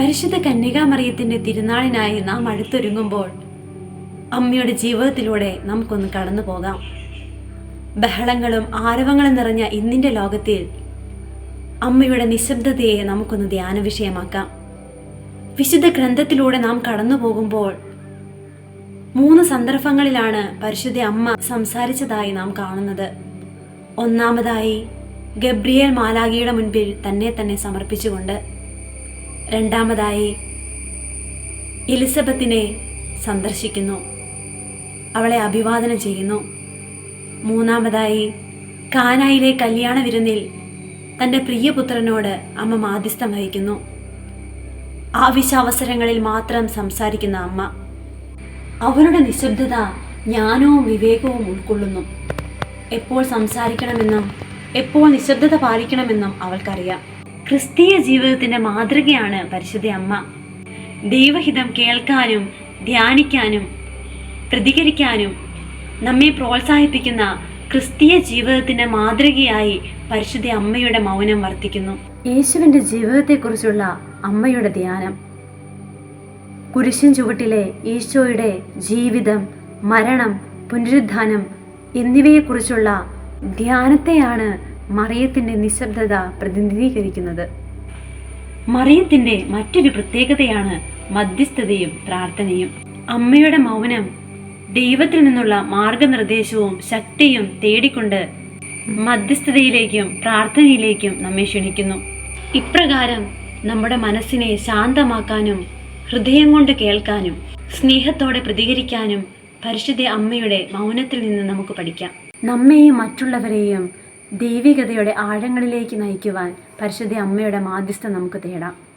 പരിശുദ്ധ കന്യകാമറിയത്തിന്റെ തിരുനാളിനായി നാം അടുത്തൊരുങ്ങുമ്പോൾ അമ്മയുടെ ജീവിതത്തിലൂടെ നമുക്കൊന്ന് കടന്നു പോകാം. ബഹളങ്ങളും ആരവങ്ങളും നിറഞ്ഞ ഇന്നിന്റെ ലോകത്തിൽ അമ്മയുടെ നിശബ്ദതയെ നമുക്കൊന്ന് ധ്യാന വിഷയമാക്കാം. വിശുദ്ധ ഗ്രന്ഥത്തിലൂടെ നാം കടന്നു പോകുമ്പോൾ മൂന്ന് സന്ദർഭങ്ങളിലാണ് പരിശുദ്ധ അമ്മ സംസാരിച്ചതായി നാം കാണുന്നത്. ഒന്നാമതായി ഗബ്രിയേൽ മാലാഖിയുടെ മുൻപിൽ തന്നെ തന്നെ സമർപ്പിച്ചുകൊണ്ട് രണ്ടാമതായി എലിസബത്തിനെ സന്ദർശിക്കുന്നു. അവളെ അഭിവാദനം ചെയ്യുന്നു. മൂന്നാമതായി കാനായിലെ കല്യാണ വിരുന്നിൽ തന്റെ പ്രിയപുത്രനോട് അമ്മ മാധ്യസ്ഥം വഹിക്കുന്നു. ആവശ്യാവസരങ്ങളിൽ മാത്രം സംസാരിക്കുന്ന അമ്മ. അവരുടെ നിശബ്ദത ജ്ഞാനവും വിവേകവും ഉൾക്കൊള്ളുന്നു. എപ്പോൾ സംസാരിക്കണമെന്നും എപ്പോൾ നിശബ്ദത പാലിക്കണമെന്നും അവൾക്കറിയാം. ക്രിസ്തീയ ജീവിതത്തിന്റെ മാതൃകയാണ് പരിശുദ്ധ അമ്മ. ദൈവഹിതം കേൾക്കാനും ധ്യാനിക്കാനും പ്രതികരിക്കാനും നമ്മെ പ്രോത്സാഹിപ്പിക്കുന്ന ക്രിസ്തീയ ജീവിതത്തിന്റെ മാതൃകയായി പരിശുദ്ധ അമ്മയുടെ മൗനം വർത്തിക്കുന്നു. യേശുവിന്റെ ജീവിതത്തെക്കുറിച്ചുള്ള അമ്മയുടെ ധ്യാനം. കുരിശിൻ ചുവട്ടിലെ ഈശോയുടെ ജീവിതം മരണം പുനരുദ്ധാനം എന്നിവയെക്കുറിച്ചുള്ള ധ്യാനത്തെയാണ് മറിയത്തിന്റെ നിശബ്ദത പ്രതിനിധീകരിക്കുന്നത്. മറിയത്തിന്റെ മറ്റൊരു പ്രത്യേകതയാണ് മധ്യസ്ഥതയും പ്രാർത്ഥനയും. അമ്മയുടെ മൗനം ദൈവത്തിൽ നിന്നുള്ള മാർഗനിർദ്ദേശവും ശക്തിയും തേടിക്കൊണ്ട് മധ്യസ്ഥതയിലേക്കും പ്രാർത്ഥനയിലേക്കും നമ്മെ ക്ഷണിക്കുന്നു. ഇപ്രകാരം നമ്മുടെ മനസ്സിനെ ശാന്തമാക്കാനും ഹൃദയം കൊണ്ട് കേൾക്കാനും സ്നേഹത്തോടെ പ്രതികരിക്കാനും പരിശുദ്ധ അമ്മയുടെ മൗനത്തിൽ നിന്ന് നമുക്ക് പഠിക്കാം. നമ്മെയും മറ്റുള്ളവരെയും ദൈവികതയുടെ ആഴങ്ങളിലേക്ക് നയിക്കുവാൻ പരിശുദ്ധ അമ്മയുടെ മാധ്യസ്ഥം നമുക്ക് തേടാം.